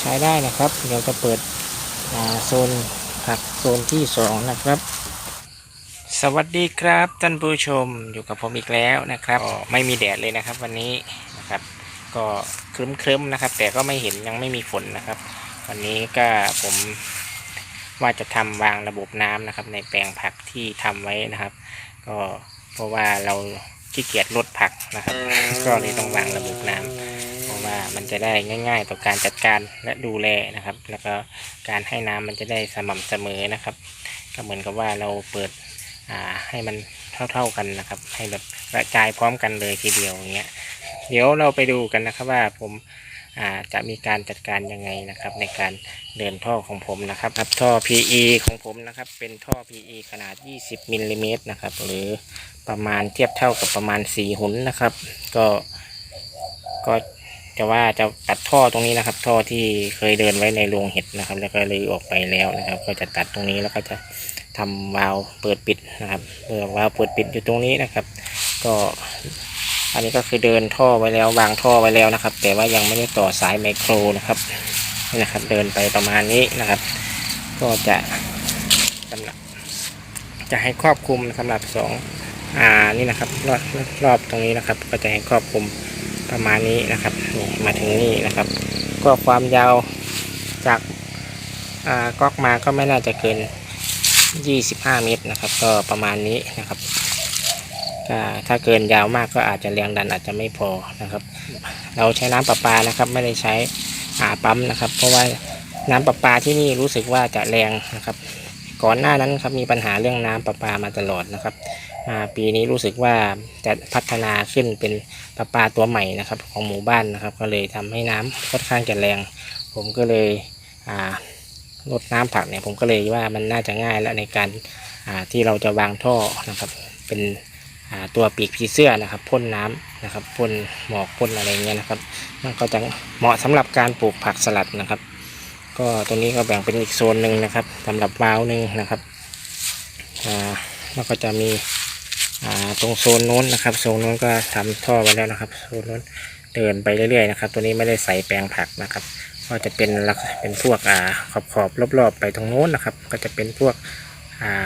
ใช้ได้นะครับ เดี๋ยวจะเปิดโซนผักโซนที่สองนะครับ สวัสดีครับท่านผู้ชมอยู่กับผมอีกแล้วนะครับไม่มีแดดเลยนะครับ วันนี้นะครับ ก็ครึ้มๆนะครับ แต่ก็ไม่เห็นยังไม่มีฝนนะครับ วันนี้ก็ผมว่าจะทำวางระบบน้ำนะครับ ในแปลงผักที่ทำไว้นะครับ ก็เพราะว่าเราขี้เกียจลดผักนะครับ ก็เลยต้องวางระบบน้ำเพรา ว่ามันจะได้ง่าย ๆ ต่อการจัดการและดูแลนะครับ แล้วก็การให้น้ำมันจะได้สม่ำเสมอนะครับ ก็เหมือนกับว่าเราเปิดอ่าให้มันเท่าๆกันนะครับ ให้แบบกระจายพร้อมกันเลยทีเดียวอย่างเงี้ยเดี๋ยวเราไปดูกันนะครับว่าผมาจะมีการจัดการยังไงนะครับ ในการเดินท่อของผมนะครับครับท่อ PE ของผมนะครับ เป็นท่อ PE ขนาด 20มิลลิเมตรนะครับ หรือประมาณเทียบเท่ากับประมาณ 4 หุนนะครับ ก็ก็ จะว่าจะตัดท่อตรงนี้นะครับ ท่อที่เคยเดินไว้ในโรงเห็ดนะครับ แล้วก็เลยออกไปแล้วนะครับ ก็จะตัดตรงนี้แล้วก็จะทำวาล์วเปิดปิดนะครับเปิดวาล์วเปิดปิดอยู่ตรงนี้นะครับ ก็อันนี้ก็คือเดินท่อไว้แล้ววางท่อไว้แล้วนะครับ แต่ว่ายังไม่ได้ต่อสายไมโครนะครับนี่นะครับ เดินไปประมาณนี้นะครับ ก็จะสำหรับจะให้ครอบคลุมสำหรับสองอ่านี่นะครับรอบรอบตรงนี้นะครับ ก็จะให้ครอบคลุมประมาณนี้นะครับ นี่มาถึงนี่นะครับ ก็ความยาวจากาก๊อกมาก็ไม่น่าจะเกิน 25 เมตรนะครับ ก็ประมาณนี้นะครับถ้าเกินยาวมากก็อาจจะแรงดันอาจจะไม่พอนะครับ เราใช้น้ำประปานะครับ ไม่ได้ใช้อาปั๊มนะครับ เพราะว่าน้ำประปาที่นี่รู้สึกว่าจะแรงนะครับ ก่อนหน้านั้นครับมีปัญหาเรื่องน้ำประปามาตลอดนะครับอ่าปีนี้รู้สึกว่าจะพัฒนาขึ้นเป็นประปาตัวใหม่นะครับของหมู่บ้านนะครับ ก็เลยทำให้น้ำค่อนข้างจะแรง ผมก็เลยลดน้ำผักเนี่ยผมก็เลยว่ามันน่าจะง่ายแล้วในการาที่เราจะวางท่อนะครับเป็นตัวปีกผีเสื้อนะครับพ่นน้ำนะครับพ่นหมอกพ่นอะไรเงี้ยนะครับ มันก็จะเหมาะสำหรับการปลูกผักสลัดนะครับ ก็ตรงนี้ก็แบ่งเป็นอีกโซนหนึ่งนะครับสำหรับวาล์วหนึ่งนะครับอ่าแล้วก็จะมีอ่าตรงโซนนู้นนะครับโซนนู้นก็ทำท่อไว้แล้วนะครับโซนนู้นเดินไปเรื่อยๆนะครับ ตัวนี้ไม่ได้ใส่แปลงผักนะครับ ก็จะเป็นลักเป็นพวกอ่าขอบขอบรอบๆ ไปตรงโน้นนะครับ ก็จะเป็นพวกอ่า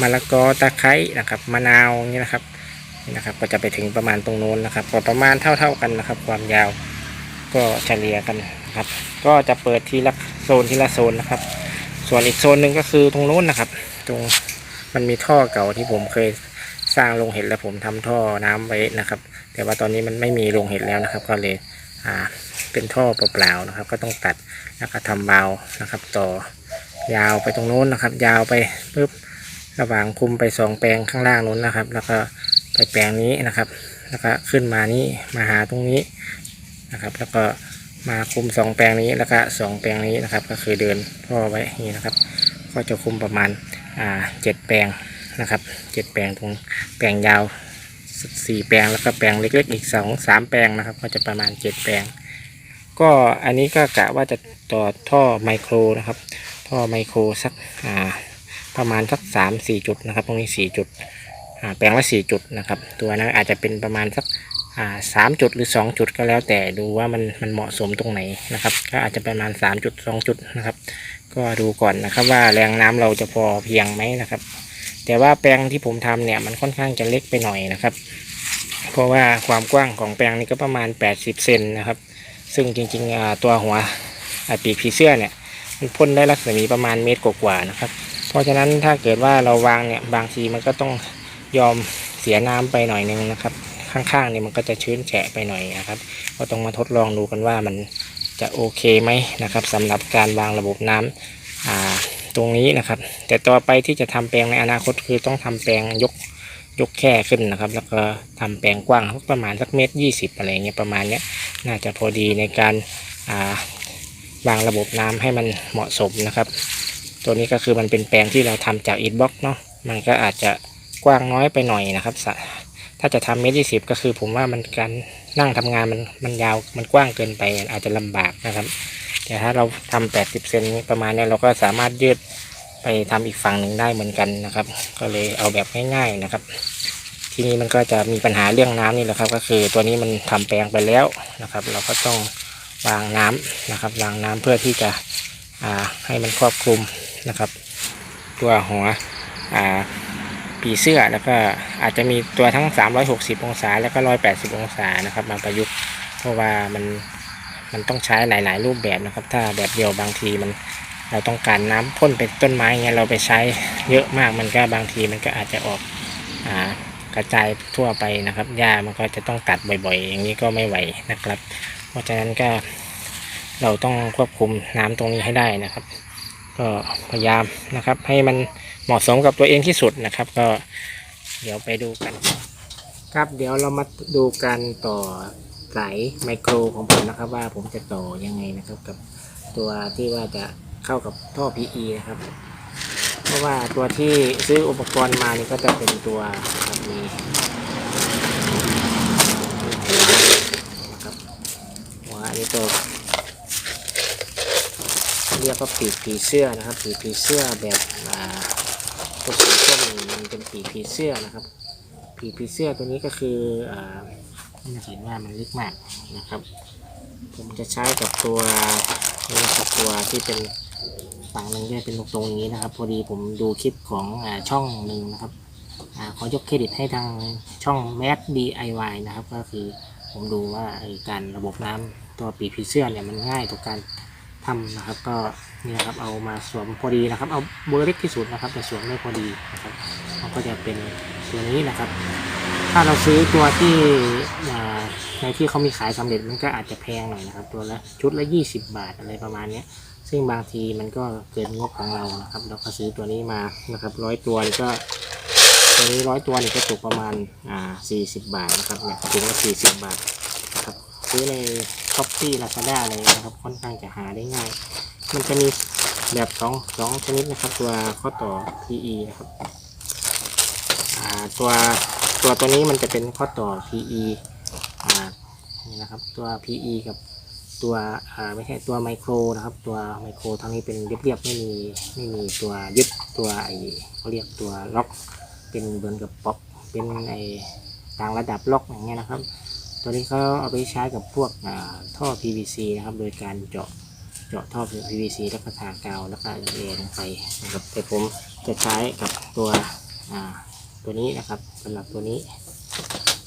มะละกอตะไคร้นะครับมะนาวอย่างนี้นะครับนี่นะครับ ก็จะไปถึงประมาณตรงโน้นนะครับก็ประมาณเท่า ๆกันนะครับ ความยาวก็เฉลี่ยกัน นะครับ ก็จะเปิดทีละโซนทีละโซนนะครับ ส่วนอีกโซนหนึ่งก็คือตรงโน้นนะครับ ตรงมันมีท่อเก่าที่ผมเคยสร้างโรงเห็ดแล้วผมทำท่อน้ำไว้นะครับ แต่ว่าตอนนี้มันไม่มีโรงเห็ดแล้วนะครับ ก็เลยอ่าเป็นท่อเปล่าๆนะครับ ก็ต้องตัดแล้วก็ทำวาล์วนะครับ ต่อยาวไปตรงโน้นนะครับ ยาวไปปุ๊บระหว่างคุมไปสองแปลงข้างล่างนู้นนะครับ แล้วก็ไปแปลงนี้นะครับ แล้วก็ขึ้นมานี้มาหาตรงนี้นะครับ แล้วก็ มาคุมสองแปลงนี้แล้วก็สองแปลงนี้นะครับ ก็คือเดินท่อไว้นี้นะครับ ก็จะคุมประมาณอ่าเจ็ดแปลงนะครับเจ็ดแปลงตรงแปลงยาวสี่แปลงแล้วก็แปลงเล็กๆ อีกสองสามแปลงนะครับ ก็จะประมาณเจ็ดแปลง ก็อันนี้ก็กะว่าจะต่อท่อไมโครนะครับ ท่อไมโครสักอ่าประมาณสักสามสี่จุดนะครับ ตรงนี้สี่จุด แปลงละสี่จุดนะครับ ตัวนั้นอาจจะเป็นประมาณสักสามจุดหรือสองจุดก็แล้วแต่ดูว่ามันมันเหมาะสมตรงไหนนะครับ ก็อาจจะประมาณสามจุดสองจุดนะครับ ก็ดูก่อนนะครับว่าแรงน้ำเราจะพอเพียงไหมนะครับ แต่ว่าแปลงที่ผมทำเนี่ยมันค่อนข้างจะเล็กไปหน่อยนะครับ เพราะว่าความกว้างของแปลงนี้ก็ประมาณ 80เซนนะครับ ซึ่งจริงๆตัวหัวปีกผีเสื้อเนี่ยมันพ่นได้รัศมีประมาณเมตรกว่าๆนะครับ เพราะฉะนั้นถ้าเกิดว่าเราวางเนี่ยบางทีมันก็ต้อง ยอมเสียน้ำไปหน่อยนึงนะครับ ข้างๆนี่มันก็จะชื้นแฉะไปหน่อยนะครับ ก็ต้องมาทดลองดูกันว่ามันจะโอเคไหมนะครับสำหรับการวางระบบน้ำอ่าตรงนี้นะครับ แต่ต่อไปที่จะทำแปลงในอนาคตคือต้องทำแปลงยกยกแค่ขึ้นนะครับ แล้วก็ทำแปลงกว้างประมาณสักเมตรยี่สิบอะไรเงี้ยประมาณเนี้ยน่าจะพอดีในการอ่าวางระบบน้ำให้มันเหมาะสมนะครับ ตัวนี้ก็คือมันเป็นแปลงที่เราทำจากอิฐบล็อกเนาะมันก็อาจจะ กว้างน้อยไปหน่อยนะครับ ถ้าจะทำเมตรยี่สิบก็คือผมว่ามันการนั่งทำงานมันมันยาวมันกว้างเกินไปอาจจะลำบากนะครับ แต่ถ้าเราทำแปดสิบเซนประมาณเนี้ยเราก็สามารถยืดไปทำอีกฝั่งหนึ่งได้เหมือนกันนะครับ ก็เลยเอาแบบง่ายๆนะครับ ทีนี้มันก็จะมีปัญหาเรื่องน้ำนี่แหละครับ ก็คือตัวนี้มันทำแปลงไปแล้วนะครับ เราก็ต้องวางน้ำนะครับวางน้ำเพื่อที่จะให้มันครอบคลุมนะครับ ตัวหัวอ่า ผีเสื้อแล้วก็อาจจะมีตัวทั้ง 360 องศา แล้วก็ 180 องศานะครับ มาประยุกต์เพราะว่ามันมันต้องใช้หลาย ๆ รูปแบบนะครับ ถ้าแบบเดียวบางทีมันเราต้องการน้ำพ่นเป็นต้นไม้เงี้ยเราไปใช้เยอะมากมันก็บางทีมันก็อาจจะออกอ่ากระจายทั่วไปนะครับหญ้ามันก็จะต้องตัดบ่อย ๆ อย่างนี้ก็ไม่ไหวนะครับ เพราะฉะนั้นก็เราต้องควบคุมน้ำตรงนี้ให้ได้นะครับ ก็พยายามนะครับ ให้มันเหมาะสมกับตัวเองที่สุดนะครับ ก็เดี๋ยวไปดูกัน ครับเดี๋ยวเรามาดูการต่อสายไมโครของผมนะครับ ว่าผมจะต่อยังไงนะครับ กับตัวที่ว่าจะเข้ากับท่อ PE นะครับ เพราะว่าตัวที่ซื้ออุปกรณ์มานี่ก็จะเป็นตัวครับมีนะครับหัวอันนี้ตัว เรียกว่าปีกผีเสื้อนะครับ ปีกผีเสื้อแบบอ่าตัวสีส้มนี่มันเป็นปีกผีเสื้อนะครับผีผีเสื้อตัวนี้ก็คืออ่าเห็นว่ามันลึกมากนะครับ ผมจะใช้กับตัวนี่ครับตัวที่เป็นฝั่งหนึ่งที่เป็นตรงๆอย่างนี้นะครับพอดีผมดูคลิปของอช่องหนึ่งนะครับอขอยกเครดิตให้ทางช่อง m a d DIY นะครับ ก็คือผมดูว่าการระบบน้ำตัวปีผีเสื้อเนี่ยมันง่ายต่อการ ทำนะครับ ก็เนี่นะครับเอามาสวมพอดีนะครับ เอาเบอร์เล็กที่สุดนะครับแต่สวมได้พอดีนะครับมันก็จะเป็นตัวนี้นะครับ ถ้าเราซื้อตัวที่ในที่เขามีขายสำเร็จมันก็อาจจะแพงหน่อยนะครับ ตัวละชุดละ 20 บาทอะไรประมาณนี้ซึ่งบางทีมันก็เกินงบของเรานะครับ เราก็ซื้อตัวนี้มานะครับร้อยตัวนี่ก็ตัวนี้ร้อยตัวนี่ก็ตกประมาณอ่า40 บาทนะครับเนี่ยถุงละ40 บาทนะครับซื้อใน ช้อปปี้ลาซาด้าเลยนะครับ ค่อนข้างจะหาได้ง่าย มันจะมีแบบสองสองชนิดนะครับ ตัวข้อต่อ PE นะครับตัวตัวตัวนี้มันจะเป็นข้อต่อ PE อ่านี่นะครับ ตัว PE กับตัวอ่าไม่ใช่ตัวไมโครนะครับ ตัวไมโครทั้งนี้เป็นเรียบๆไม่มีไม่มีตัวยึดตัวไอเขาเรียกตัวล็อก เป็นเหมือนกับป๊อปเป็นไอต่างระดับล็อกอย่างเงี้ยนะครับ ตัวนี้เขาเอาไปใช้กับพวกอ่าท่อ PVC นะครับ โดยการเจาะเจาะท่อ PVC แล้วก็ทากาวแล้วก็เอลงไปนะครับแต่ผมจะใช้กับตัวตัวนี้นะครับสำหรับตัวนี้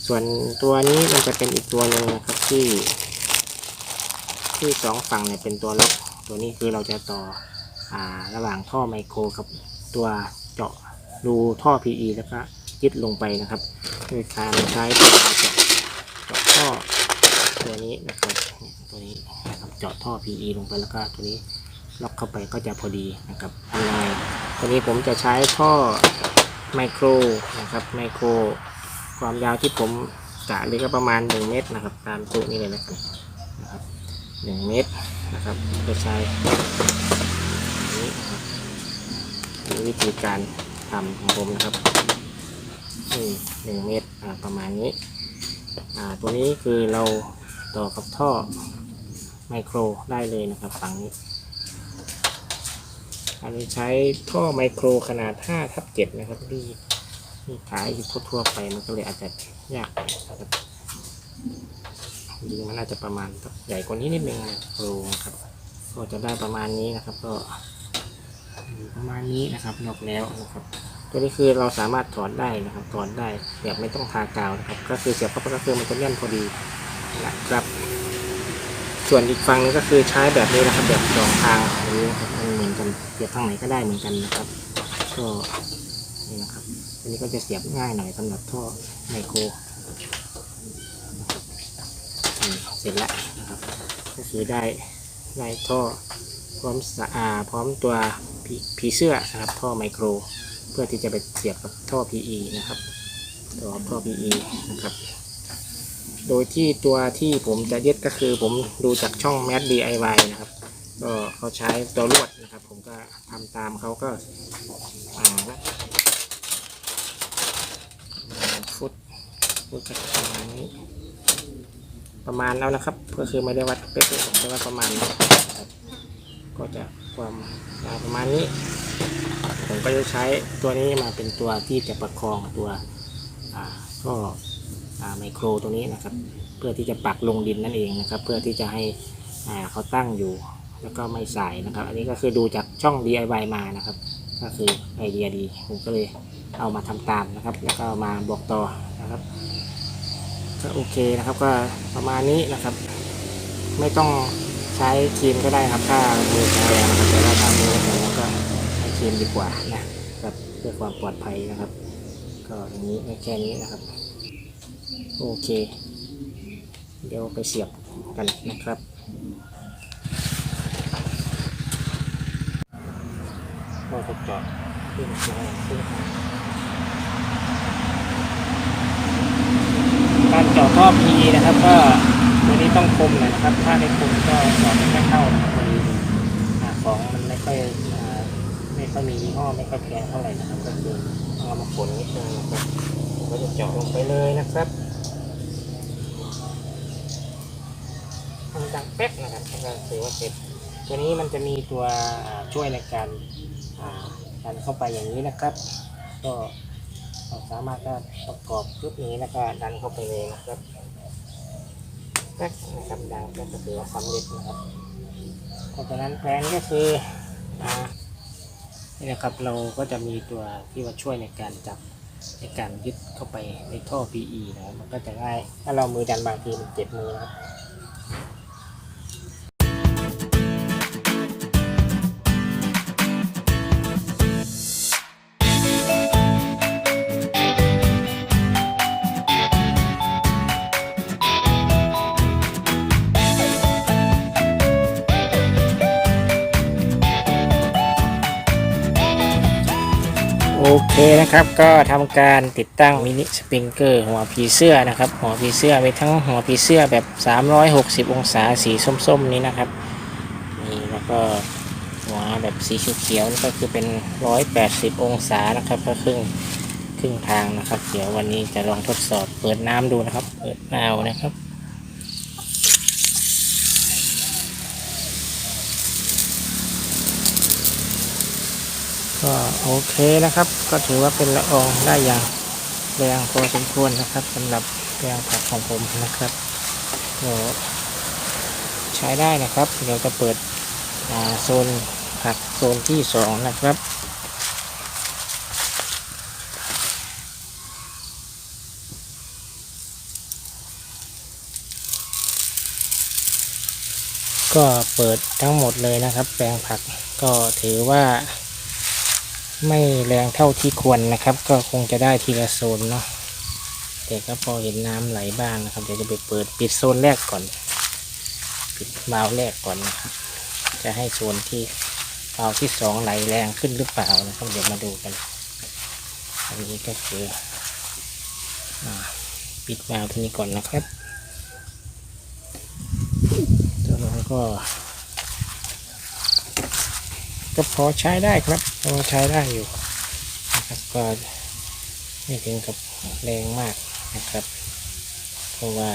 ส่วนตัวนี้มันจะเป็นอีกตัวหนึ่งนะครับที่ที่สองฝั่งเนี่ยเป็นตัวล็อกตัวนี้คือเราจะต่ออระหว่างท่อไมโครกับตัวเจาะรูท่อ PE แล้วก็ยึดลงไปนะครับโดยการใช้ตัวเจาะ ตัวนี้นะครับตัวนี้นะครับเจาะท่อ PE ลงไปแล้วก็ตัวนี้ล็อกเข้าไปก็จะพอดีนะครับทำยังไงตัวนี้ผมจะใช้ท่อไมโครนะครับไมโครความยาวที่ผมกะเลยก็ประมาณ 1 เมตรนะครับ ตามตัวนี้เลยนะครับนะครับ1เมตรนะครับจะใช้นี้นะครับนี่วิธีการทำของผมนะครับนี่หนึ่งเมตรประมาณนี้ตัวนี้คือเรา ต่อกับท่อไมโครได้เลยนะครับฝั่งนี้ อันนี้ใช้ท่อไมโครขนาด5ทับ7นะครับที่ที่ขายอยู่ทั่วไปมันก็เลยอาจจะยากนะครับจริงๆมันอาจจะประมาณใหญ่กว่านี้นิดนึงไมโครนะครับ ก็จะได้ประมาณนี้นะครับ ก็อประมาณนี้นะครับนอกแล้วนะครับ ตัวนี้คือเราสามารถถอดได้นะครับถอดได้แบบไม่ต้องทากาวนะครับ ก็คือเสียบเข้าไปก็คือมันจะแน่นพอดี นะครับ ส่วนอีกฝั่งนึงก็คือใช้แบบนี้นะครับ แบบสองทางนี้นะครับมันเหมือนกันเสียบทางไหนก็ได้เหมือนกันนะครับก็นี่นะครับ อันนี้ก็จะเสียบง่ายหน่อยสำหรับท่อไมโครเสร็จแล้วนะครับ ก็คือได้ได้ท่อพร้อมสะอาพร้อมตัวผีผีเสื้อนะครับ ท่อไมโคร เพื่อที่จะไปเสียบกับท่อ PE นะครับต่อท่อ PE นะครับ โดยที่ตัวที่ผมจะยึดก็คือผมดูจากช่อง Mad DIY นะครับ ก็เขาใช้ตัวลวดนะครับ ผมก็ทำตามเขาก็อ่าฟุตฟุตก็ประมาณนี้ ประมาณแล้วนะครับ ก็คือไม่ได้วัดเป๊ะๆแต่ว่าประมาณก็จะความยาวประมาณนี้ ผมก็จะใช้ตัวนี้มาเป็นตัวที่จะประคองตัวก็ ไมโครตัวนี้นะครับ เพื่อที่จะปักลงดินนั่นเองนะครับ เพื่อที่จะให้อ่าเขาตั้งอยู่แล้วก็ไม่ใส่นะครับ อันนี้ก็คือดูจากช่อง DIY มานะครับ ก็คือไอเดียดีผมก็เลยเอามาทำตามนะครับ แล้วก็มาบอกต่อนะครับก็โอเคนะครับก็ประมาณนี้นะครับ ไม่ต้องใช้ครีมก็ได้ครับถ้ามือแข็งแรงนะครับแต่ว่าถ้ามือไม่แข็งแรงก็ใช้ครีมดีกว่านะครับเพื่อความปลอดภัยนะครับ ก็อย่างนี้แค่นี้นะครับ โอเค เดี๋ยวไปเสียบกันนะครับก็จะจาะขึ้นมาขึ้นมาการเจาะท่อ PE นะครับก็วันนี้ต้องคมหน่อยนะครับ ถ้าไม่คมก็จาะไม่เข้านะครับพอดีของมันไม่ค่อยไม่ค่อยมียี่ห้อไม่ค่อยแพงเท่าไหร่นะครับก็คือเอามาฝนนิดนึงนะครับ ก็จะเจาะลงไปเลยนะครับมันดังเป๊กนะครับก็ถือว่าเสร็จ ตัวนี้มันจะมีตัวช่วยในการอ่าดันเข้าไปอย่างนี้นะครับ ก็สามารถก็ประกอบชุดนี้แล้วก็ดันเข้าไปเลยนะครับแป๊กนะครับดังก็ถือว่าสำเร็จนะครับเพราะฉะนั้นแผนก็คืออ่านี่นะครับเราก็จะมีตัวที่ว่าช่วยในการจับ ในการยึดเข้าไปในท่อ PE นะครับมันก็จะง่าย ถ้าเรามือดันบางทีมันเจ็บมือนะ โอเคนะครับก็ทำการติดตั้งมินิสปริงเกอร์หัวผีเสื้อนะครับ หัวผีเสื้อมีทั้งหัวผีเสื้อแบบ 360 องศาสีส้มๆนี้นะครับนี่แล้วก็หัวแบบสีเขียวนี่ก็คือเป็น 180 องศานะครับก็ครึ่งครึ่งทางนะครับ เดี๋ยววันนี้จะลองทดสอบเปิดน้ำดูนะครับ เปิดนาวนะครับ ก็โอเคนะครับ ก็ถือว่าเป็นละอองได้อย่างแรงพอสมควรนะครับสำหรับแปลงผักของผมนะครับก็ใช้ได้นะครับ เดี๋ยวจะเปิดโซนผักโซนที่สองนะครับก็เปิดทั้งหมดเลยนะครับ แปลงผักก็ถือว่า ไม่แรงเท่าที่ควรนะครับ ก็คงจะได้ทีละโซนเนาะแต่ก็พอเห็นน้ำไหลบ้างนะครับ เดี๋ยวจะไปเปิดปิดโซนแรกก่อน ปิดวาล์วแรกก่อนนะครับ จะให้โซนที่วาล์วที่สองไหลแรงขึ้นหรือเปล่านะครับเดี๋ยวมาดูกัน อันนี้ก็คืออปิดวาล์วทีนี้ก่อนนะครับตัวนั้นก็ ก็พอใช้ได้ครับพอใช้ได้อยู่นะครับก็ไม่ถึงกับแรงมากนะครับ เพราะว่า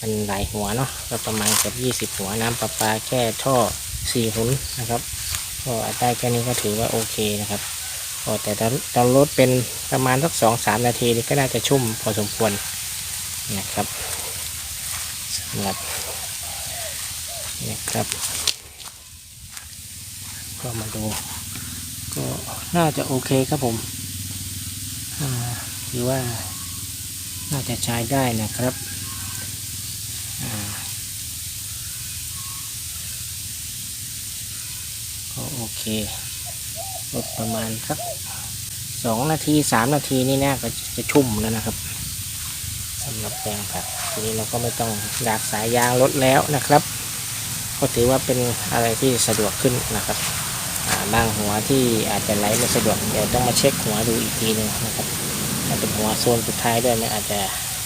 มันหลายหัวเนาะก็ประมาณเกือบยี่สิบหัวน้ำประปาแค่ท่อสี่หุนนะครับก็ได้แค่นี้ก็ถือว่าโอเคนะครับก็แต่ถ้าเราลดเป็นประมาณสักสองสามนาทีนี่ก็น่าจะชุ่มพอสมควรนะครับสำหรับนะครับ ก็มาดู ก็น่าจะโอเคครับผมถือว่าน่าจะใช้ได้นะครับก็โอเคลดประมาณสักสองนาทีสามนาทีนี่น่าก็จะชุ่มแล้วนะครับสำหรับแปลงผักทีนี้เราก็ไม่ต้องดากสายยางลดแล้วนะครับ ก็ถือว่าเป็นอะไรที่สะดวกขึ้นนะครับ บางหัวที่อาจจะไหลไม่สะดวกเดี๋ยวต้องมาเช็คหัวดูอีกทีหนึ่งนะครับถ้าเป็นหัวโซนสุดท้ายด้วยมันอาจจะ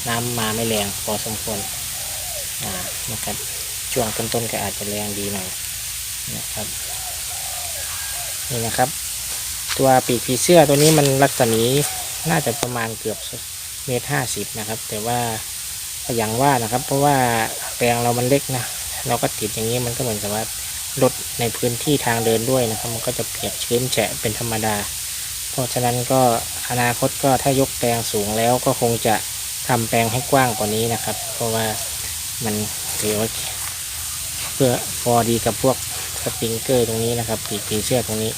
น้ำมาไม่แรงพอสมควรนะครับช่วงต้นๆก็อาจจะแรงดีหน่อยนะครับนี่นะครับ ตัวปีกผีเสื้อตัวนี้มันรัศมีน่าจะประมาณเกือบเมตรห้าสิบนะครับ แต่ว่าอย่างว่านะครับ เพราะว่าแปลงเรามันเล็กนะเราก็ติดอย่างนี้มันก็เหมือนกับว่า ลดในพื้นที่ทางเดินด้วยนะครับ มันก็จะเปียกชื้นแฉะเป็นธรรมดา เพราะฉะนั้นก็อนาคตก็ถ้ายกแปลงสูงแล้วก็คงจะทำแปลงให้กว้างกว่านี้นะครับ เพราะว่ามันถือว่าเพื่อพอดีกับพวกสปริงเกอร์ตรงนี้นะครับปีกผีเสื้อตรงนี้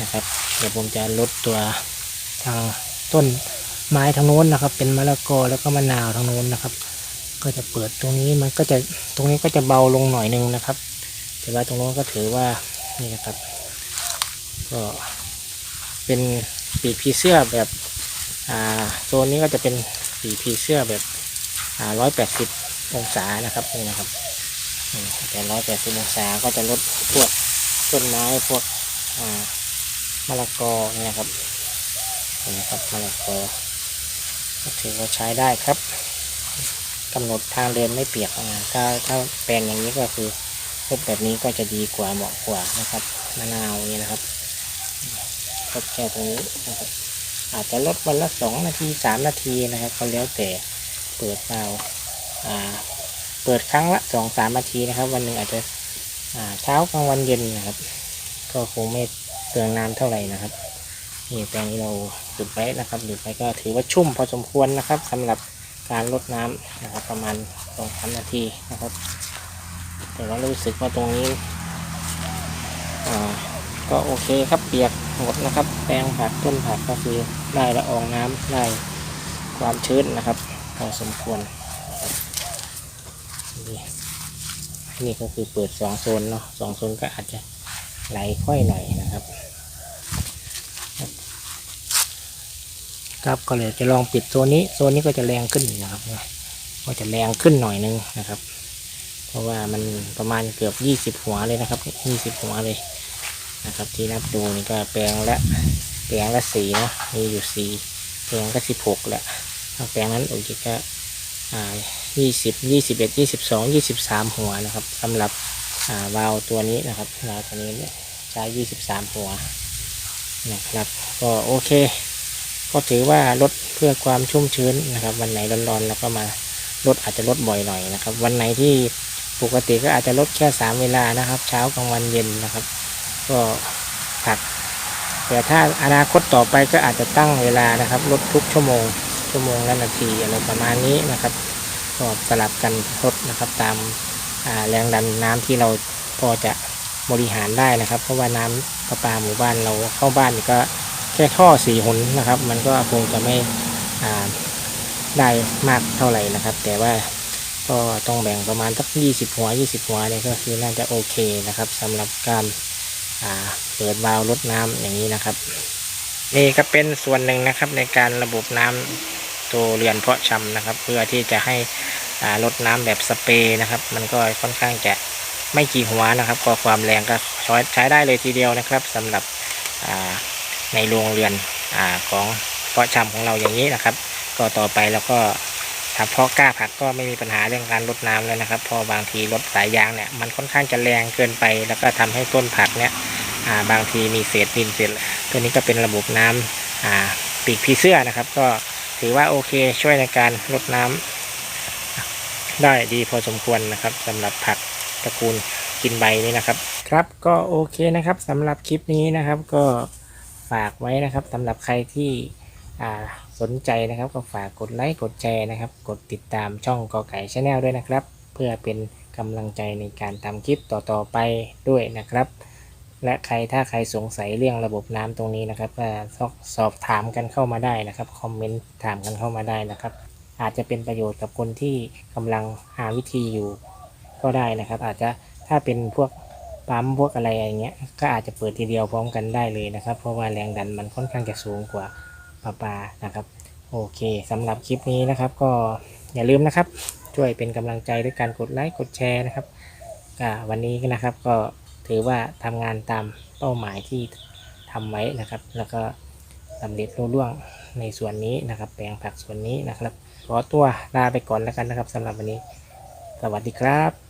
นะครับ เดี๋ยวผมจะลดตัวทางต้นไม้ทางโน้นนะครับ เป็นมะละกอแล้วก็มะนาวทางโน้นนะครับ ก็จะเปิดตรงนี้มันก็จะตรงนี้ก็จะเบาลงหน่อยนึงนะครับ แต่ว่าตรงโน้นก็ถือว่านี่นะครับ ก็เป็นปีกผีเสื้อแบบอ่าโซนนี้ก็จะเป็นปีกผีเสื้อแบบอ่าร้อยแปดสิบองศานะครับนี่นะครับแต่ร้อยแปดสิบองศาก็จะลดพวกต้นไม้พวกอ่ามะละกอนี่นะครับนี่นะครับมะละกอถือว่าใช้ได้ครับกำหนดทางเดินไม่เปียกอ่าถ้าถ้าแปลงอย่างนี้ก็คือ ลดแบบนี้ก็จะดีกว่าเหมาะกว่านะครับมะนาวนี่นะครับลดแค่ตรงนี้นะครับ อาจจะลดวันละสองนาทีสามนาทีนะครับก็แล้วแต่เปิดเตาอ่าเปิดครั้งละสองสามนาทีนะครับ วันหนึ่งอาจจะอ่าเช้ากลางวันเย็นนะครับ ก็คงไม่เปลืองน้ำเท่าไหร่นะครับนี่แปลงนี้เราหยุดไว้นะครับหยุดไว้ก็ถือว่าชุ่มพอสมควรนะครับสำหรับการลดน้ำนะครับประมาณสองสามนาทีนะครับ แต่ว่ารู้สึกว่าตรงนี้ก็โอเคครับเปียกหมดนะครับ แปลงผักต้นผักก็คือได้ละอองน้ำได้ความชื้นนะครับพอสมควรนี่นี่ก็คือเปิดสองโซนเนาะสองโซนก็อาจจะไหลค่อยหน่อยนะครับครับก็เลยจะลองปิดโซนนี้โซนนี้ก็จะแรงขึ้นนะครับก็จะแรงขึ้นหน่อยนึงนะครับ เพราะว่ามันประมาณเกือบยี่สิบหัวเลยนะครับยี่สิบหัวเลยนะครับ ที่นับดูนี่ก็แปลงละแปลงละสีนะมีอยู่สีแปลงก็สิบหกแหละถ้าแปลงนั้นโอเคก็อ่ายี่สิบยี่สิบเอ็ดยี่สิบสองยี่สิบสามหัวนะครับสำหรับอ่าวาล์วตัวนี้นะครับวาล์วตัวนี้ใช้ยี่สิบสามหัวนะครับ ก็โอเค ก็ถือว่าลดเพื่อความชุ่มชื้นนะครับ วันไหนร้อนๆแล้วก็มาลดอาจจะลดบ่อยหน่อยนะครับ วันไหนที่ ปกติก็อาจจะลดแค่สามเวลานะครับ เช้ากลางวันเย็นนะครับ ก็ผักแต่ถ้าอนาคตต่อไปก็อาจจะตั้งเวลานะครับ ลดทุกชั่วโมง ชั่วโมงละนาทีอะไรประมาณนี้นะครับก็สลับกันลดนะครับตามาแรงดันน้ำที่เราพอจะบริหารได้นะครับ เพราะว่าน้ำประปาหมู่บ้านเราเข้าบ้านก็แค่ท่อสี่หนนะครับ มันก็คงจะไม่ได้มากเท่าไหร่นะครับ แต่ว่า ก็ต้องแบ่งประมาณสักยี่สิบหัวยี่สิบหัวเนี่ยก็คือน่าจะโอเคนะครับสำหรับการเปิดวาล์วรดน้ำอย่างนี้นะครับ นี่ก็เป็นส่วนหนึ่งนะครับในการระบบน้ำตัวเรือนเพาะชำนะครับ เพื่อที่จะให้อ่ารดน้ำแบบสเปรย์นะครับ มันก็ค่อนข้างจะไม่กี่หัวนะครับก็ความแรงก็ใช้ได้เลยทีเดียวนะครับสำหรับในโรงเรือนอของเพาะชำของเราอย่างนี้นะครับ ก็ต่อไปแล้วก็ ถ้าเพาะกล้าผักก็ไม่มีปัญหาเรื่องการรดน้ำแล้วนะครับ พอบางทีรถสายยางเนี่ยมันค่อนข้างจะแรงเกินไป แล้วก็ทำให้ต้นผักเนี่ยาบางทีมีเศษดินเศษตัวนี้ก็เป็นระบบน้ำอ่าปีกผีเสื้อนะครับ ก็ถือว่าโอเคช่วยในการลดน้ำได้ดีพอสมควรนะครับสำหรับผักตระกูลกินใบนี้นะครับ ครับก็โอเคนะครับสำหรับคลิปนี้นะครับ ก็ฝากไว้นะครับสำหรับใครที่ สนใจนะครับก็ฝากกดไลค์กดแชร์นะครับ กดติดตามช่องกอไก่ชาแนลด้วยนะครับ เพื่อเป็นกำลังใจในการทำคลิปต่อๆไปด้วยนะครับ และใครถ้าใครสงสัยเรื่องระบบน้ำตรงนี้นะครับก็สอบถามกันเข้ามาได้นะครับคอมเมนต์ถามกันเข้ามาได้นะครับ อาจจะเป็นประโยชน์กับคนที่กำลังหาวิธีอยู่ ก็ได้นะครับ อาจจะถ้าเป็นพวกปั๊มพวกอะไรอย่างเงี้ยก็อาจจะเปิดทีเดียวพร้อมกันได้เลยนะครับ เพราะว่าแรงดันมันค่อนข้างจะสูงกว่า ประปานะครับ โอเคสำหรับคลิปนี้นะครับ ก็อย่าลืมนะครับ ช่วยเป็นกำลังใจด้วยการกดไลค์กดแชร์นะครับวันนี้นะครับก็ถือว่าทำงานตามเป้าหมายที่ทำไว้นะครับ แล้วก็สำเร็จรุ่ร่วงในส่วนนี้นะครับ แปลงผักส่วนนี้นะครับ ขอตัวลาไปก่อนแล้วกันนะครับสำหรับวันนี้ สวัสดีครับ